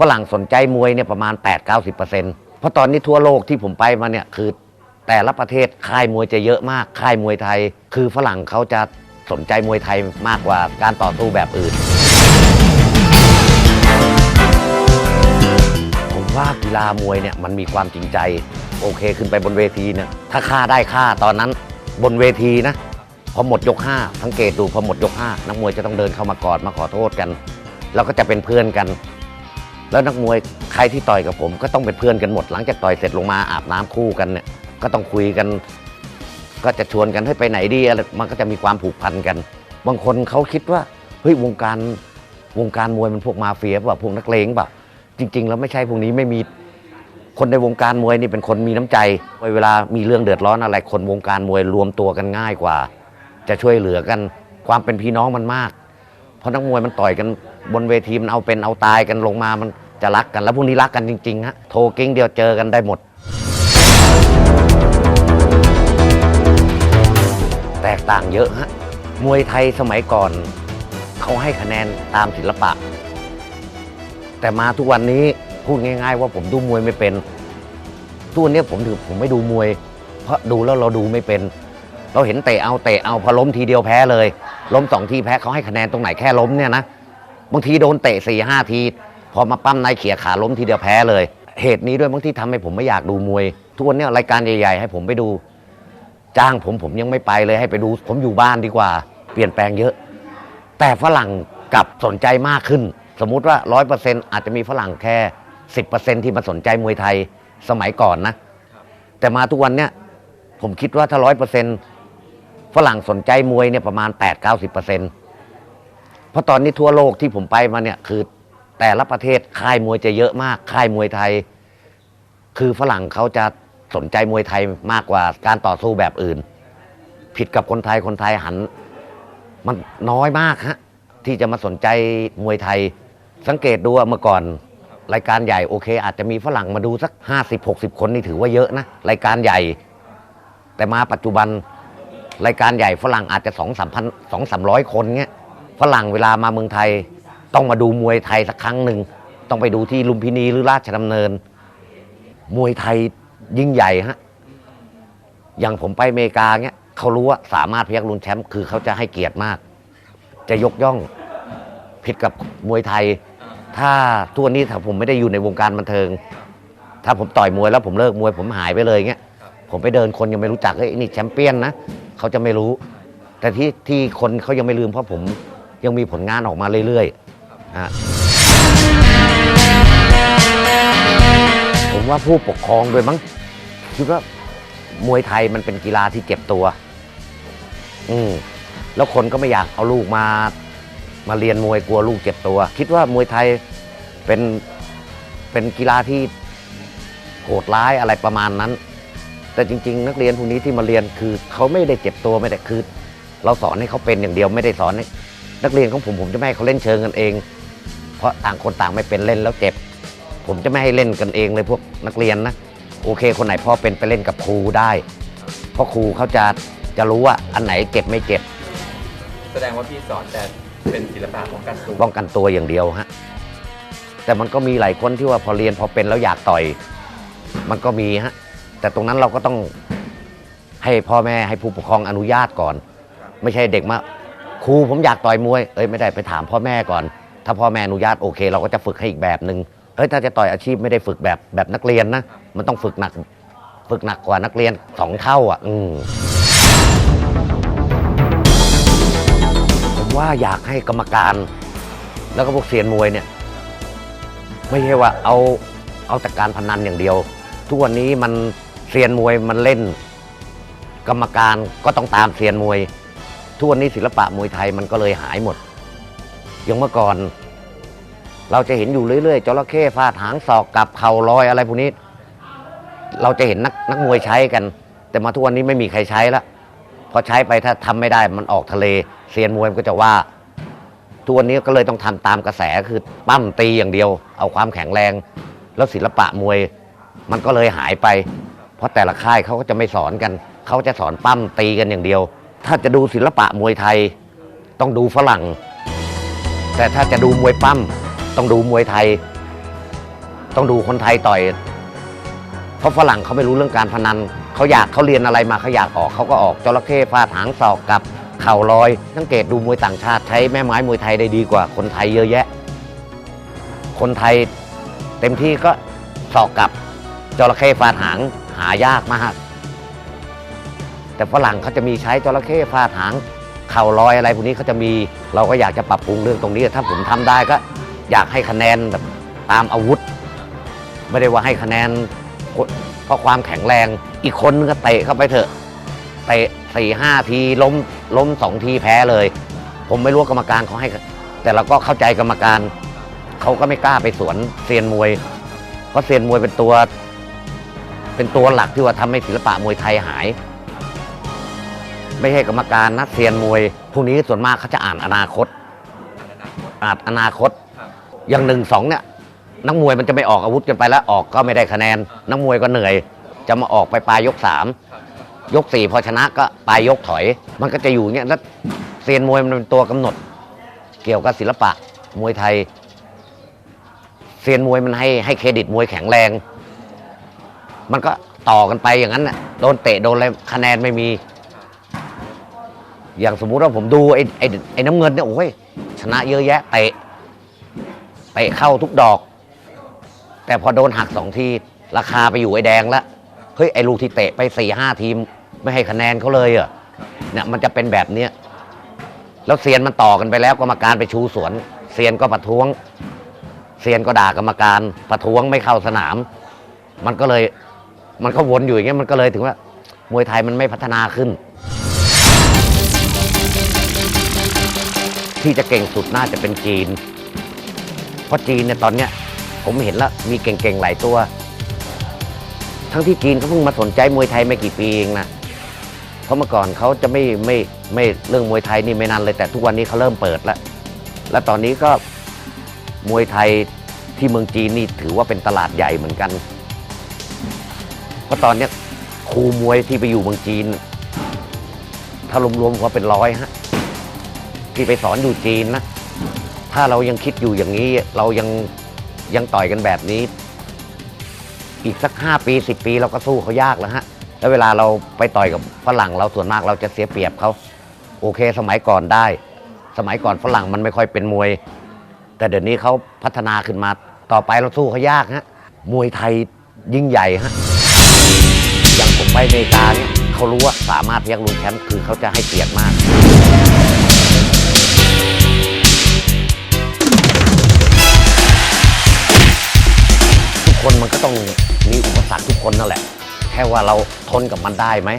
ฝรั่งสนใจมวยเนี่ยประมาณ 8-90%เพราะตอนนี้ทั่วโลกที่ผมไปมาเนี่ยคือแต่ละประเทศค่ายมวยจะเยอะมาก ค่ายมวยไทย คือฝรั่งเขาจะสนใจมวยไทยมากกว่าการต่อสู้แบบอื่น ผมว่ากีฬามวยเนี่ยมันมีความจริงใจ โอเคขึ้นไปบนเวทีเนี่ยถ้าฆ่าได้ฆ่าตอนนั้นบนเวทีนะพอหมดยกห้าสังเกตดูพอหมดยกห้านักมวยจะต้องเดินเข้ามากอดมาขอโทษกัน แล้วก็จะเป็นเพื่อนกัน แล้วนักมวยใครที่ต่อยกับผม ก็ต้องเป็นเพื่อนกันหมด หลังจากต่อยเสร็จลงมาอาบน้ำคู่กันเนี่ยก็ต้องคุยกัน ก็จะชวนกันให้ไปไหนดีอะไรมันก็จะมีความผูกพันกัน บางคนเขาคิดว่าเฮ้ยวงการวงการมวยมันพวกมาเฟียแบบพวกนักเลงแบบจริง ๆ แล้วไม่ใช่พวกนี้ไม่มีคนในวงการมวยนี่เป็นคนมีน้ำใจ เวลามีเรื่องเดือดร้อนอะไร คนวงการมวยรวมตัวกันง่ายกว่า จะช่วยเหลือกันความเป็นพี่น้องมันมาก เพราะนักมวยมันต่อยกันบนเวทีมันเอาเป็นเอาตายกันลงมามัน จะรักกันแล้วพวกนี้รักกันจริงๆฮะโทรกิ้งเดียวเจอกันได้หมด แตกต่างเยอะฮะมวยไทยสมัยก่อน เขาให้คะแนนตามศิลปะ แต่มาทุกวันนี้พูดง่าย ๆ ว่าผมดูมวยไม่เป็นทุกวันนี้ผมถือผมไม่ดูมวย เพราะดูแล้วเราดูไม่เป็น เราเห็นเตะเอาเตะเอาพอล้มทีเดียวแพ้เลย ล้มสองทีแพ้เขาให้คะแนนตรงไหนแค่ล้มเนี่ยนะบางทีโดนเตะสี่ห้าที พอมาปั้มนายเขี่ยขาล้มทีเดียวแพ้เลย เหตุนี้ด้วยบางที่ทำให้ผมไม่อยากดูมวย ทุกวันนี้รายการใหญ่ๆ ให้ผมไปดู จ้างผมผมยังไม่ไปเลยให้ไปดู ผมอยู่บ้านดีกว่า เปลี่ยนแปลงเยอะ แต่ฝรั่งกลับสนใจมากขึ้น สมมุติว่าร้อยเปอร์เซ็นต์อาจจะมีฝรั่งแค่สิบเปอร์เซ็นต์ที่มาสนใจมวยไทยสมัยก่อนนะ แต่มาทุกวันเนี้ยผมคิดว่าถ้าร้อยเปอร์เซ็นต์ฝรั่งสนใจมวยเนี่ยประมาณ8-90%เพราะตอนนี้ทั่วโลกที่ผมไปมาเนี่ยคือ แต่ละประเทศค่ายมวยจะเยอะมากค่ายมวยไทย คือฝรั่งเขาจะสนใจมวยไทยมากกว่าการต่อสู้แบบอื่น ผิดกับคนไทยคนไทยหัน มันน้อยมากฮะที่จะมาสนใจมวยไทย สังเกตดูว่าเมื่อก่อน รายการใหญ่โอเค อาจจะมีฝรั่งมาดูสัก 50-60 คนนี่ถือว่าเยอะนะรายการใหญ่ แต่มาปัจจุบันรายการใหญ่ฝรั่งอาจจะสองสามพันสองสามร้อยคนเงี้ยฝรั่งเวลามาเมืองไทย ต้องมาดูมวยไทยสักครั้งหนึ่ง ต้องไปดูที่ลุมพินีหรือราชดำเนิน มวยไทยยิ่งใหญ่ฮะอย่างผมไปอเมริกาเงี้ยเขารู้ว่าสามารถพยักลุนแชมป์คือเขาจะให้เกียรติมาก จะยกย่องผิดกับมวยไทย ถ้าทุกวันนี้ถ้าผมไม่ได้อยู่ในวงการบันเทิง ถ้าผมต่อยมวยแล้วผมเลิกมวยผมหายไปเลยเงี้ยผมไปเดินคนยังไม่รู้จักเฮ้ยนี่แชมเปี้ยนนะเขาจะไม่รู้ แต่ที่ที่คนเขายังไม่ลืมเพราะผมยังมีผลงานออกมาเรื่อยๆ ฮะผมว่าผู้ปกครองด้วยมั้งคิดว่ามวยไทยมันเป็นกีฬาที่เจ็บตัว อืมแล้วคนก็ไม่อยากเอาลูกมา มาเรียนมวยกลัวลูกเจ็บตัว คิดว่ามวยไทยเป็นเป็นกีฬาที่โหดร้ายอะไรประมาณนั้น แต่จริง ๆ นักเรียนพวกนี้ที่มาเรียนคือเขาไม่ได้เจ็บตัวไม่ได้คือ เราสอนให้เขาเป็นอย่างเดียวไม่ได้สอนให้นักเรียนของผมผมจะไม่ให้เขาเล่นเชิงกันเอง เพราะต่างคนต่างไม่เป็นเล่นแล้วเจ็บ ผมจะไม่ให้เล่นกันเองเลยพวกนักเรียนนะโอเค คนไหนพ่อเป็นไปเล่นกับครูได้ เพราะครูเขาจะจะรู้ว่าอันไหนเจ็บไม่เจ็บแสดงว่าพี่สอนแต่เป็นศิลปะของการสู้ป้องกันตัวอย่างเดียวฮะแต่มันก็มีหลายคนที่ว่าพอเรียนพอเป็นแล้วอยากต่อย มันก็มีฮะแต่ตรงนั้นเราก็ต้องให้พ่อแม่ให้ผู้ปกครองอนุญาตก่อน ไม่ใช่เด็กมาครูผมอยากต่อยมวย เอ้ยไม่ได้ไปถามพ่อแม่ก่อน ถ้าพ่อแม่อนุญาตโอเค เราก็จะฝึกให้อีกแบบหนึ่งเฮ้ยถ้าจะต่อยอาชีพไม่ได้ฝึกแบบแบบนักเรียนนะ มันต้องฝึกหนัก ฝึกหนักกว่านักเรียนสองเท่าอะ อืมผมว่าอยากให้กรรมการ แล้วก็พวกเซียนมวยเนี่ย ไม่ใช่ว่าเอาเอาแต่การพนันอย่างเดียว ทุกวันนี้มันเซียนมวยมันเล่น กรรมการก็ต้องตามเซียนมวย ทุกวันนี้ศิลปะมวยไทยมันก็เลยหายหมด อย่างเมื่อก่อน เราจะเห็นอยู่เรื่อยๆจระเข้ฟาดหางศอกกับเข่าลอยอะไรพวกนี้ เราจะเห็นนักนักมวยใช้กัน แต่มาทุกวันนี้ไม่มีใครใช้ละพอใช้ไปถ้าทำไม่ได้มันออกทะเลเซียนมวยมันก็จะว่าทุกวันนี้ก็เลยต้องทำตามกระแสคือปั้มตีอย่างเดียว เอาความแข็งแรง แล้วศิลปะมวย มันก็เลยหายไป เพราะแต่ละค่ายเขาก็จะไม่สอนกันเขาจะสอนปั้มตีกันอย่างเดียว ถ้าจะดูศิลปะมวยไทย ต้องดูฝรั่ง แต่ถ้าจะดูมวยปั้มต้องดูมวยไทย ต้องดูคนไทยต่อย เพราะฝรั่งเขาไม่รู้เรื่องการพนันเขาอยากเขาเรียนอะไรมาเขาอยากออกเขาก็ออกจระเข้ฟาดหางศอกกับเข่าลอยสังเกตดูมวยต่างชาติใช้แม่ไม้มวยไทยได้ดีกว่าคนไทยเยอะแยะ คนไทยเต็มที่ก็ศอกกับจระเข้ฟาดหางหายากมาก แต่ฝรั่งเขาจะมีใช้จระเข้ฟาดหาง เข่าลอยอะไรพวกนี้เขาจะมี เราก็อยากจะปรับปรุงเรื่องตรงนี้ ถ้าผมทำได้ก็อยากให้คะแนนแบบตามอาวุธ ไม่ได้ว่าให้คะแนนเพราะความแข็งแรง อีกคนก็เตะเข้าไปเถอะเตะสี่ห้าทีล้มล้มสองทีแพ้เลย ผมไม่รู้กรรมการเขาให้ แต่เราก็เข้าใจกรรมการเขาก็ไม่กล้าไปสวนเซียนมวย เพราะเซียนมวยเป็นตัว เป็นตัวหลักที่ว่าทำให้ศิลปะมวยไทยหาย ไม่ใช่กรรมการนะเซียนมวยพวกนี้ส่วนมากเขาจะอ่านอนาคตอ่านอนาคต อย่างหนึ่งสองเนี่ยนักมวยมันจะไม่ออกอาวุธกันไปแล้วออกก็ไม่ได้คะแนน นักมวยก็เหนื่อย จะมาออกไปปลายยกสามยกสี่พอชนะก็ปลายยกถอย มันก็จะอยู่อย่างเงี้ยแล้วเซียนมวยมันเป็นตัวกำหนด เกี่ยวกับศิลปะมวยไทยเซียนมวยมันให้ให้เครดิตมวยแข็งแรง มันก็ต่อกันไปอย่างนั้นน่ะโดนเตะโดนอะไรคะแนนไม่มี อย่างสมมุติว่าผมดูไอ้ไอ้ไอ้น้ำเงินเนี่ยโอ้ยชนะเยอะแยะเตะเตะเข้าทุกดอก แต่พอโดนหักสองทีราคาไปอยู่ไอ้แดงล้วเฮ้ยไอ้ลูกที่เตะไปสี่ห้าทีม ไม่ให้คะแนนเขาเลยอะเนี่ยมันจะเป็นแบบเนี้ยแล้วเซียนมันต่อกันไปแล้วกรรมการไปชูสวนเซียนก็ประท้วงเซียนก็ด่ากรรมการประท้วงไม่เข้าสนาม มันก็เลยมันก็วนอยู่อย่างเงี้ยมันก็เลยถึงว่ามวยไทยมันไม่พัฒนาขึ้น ที่จะเก่งสุดน่าจะเป็นจีน เพราะจีนเนี่ยตอนเนี้ยผมเห็นแล้วมีเก่งๆหลายตัว ทั้งที่จีนเขาเพิ่งมาสนใจมวยไทยไม่กี่ปีเองนะเพราะเมื่อก่อนเขาจะไม่ไม่ไม่เรื่องมวยไทยนี่ไม่นานเลยแต่ทุกวันนี้เขาเริ่มเปิดแล้ว และตอนนี้ก็มวยไทยที่เมืองจีนนี่ถือว่าเป็นตลาดใหญ่เหมือนกัน เพราะตอนเนี้ยครูมวยที่ไปอยู่เมืองจีน ถ้ารวมๆก็เป็นร้อยฮะ ที่ไปสอนอยู่จีนนะ ถ้าเรายังคิดอยู่อย่างนี้ เรายังยังต่อยกันแบบนี้ อีกสักห้าปีสิปีเราก็สู้เขายากแล้วฮะ แล้วเวลาเราไปต่อยกับฝรั่งเราส่วนมากเราจะเสียเปรียบเขา โอเค สมัยก่อนได้ สมัยก่อนฝรั่งมันไม่ค่อยเป็นมวย แต่เดี๋ยวนี้เขาพัฒนาขึ้นมา ต่อไปเราสู้เขายากฮะ มวยไทยยิ่งใหญ่ฮะ อย่างผมไปอเมริกาเนี่ยเขารู้ว่าสามารถพยักลุนแชมป์คือเขาจะให้เกียรติมาก ต้องมีอุปสรรคทุกคนนั่นแหละ แค่ว่าเราทนกับมันได้ไหม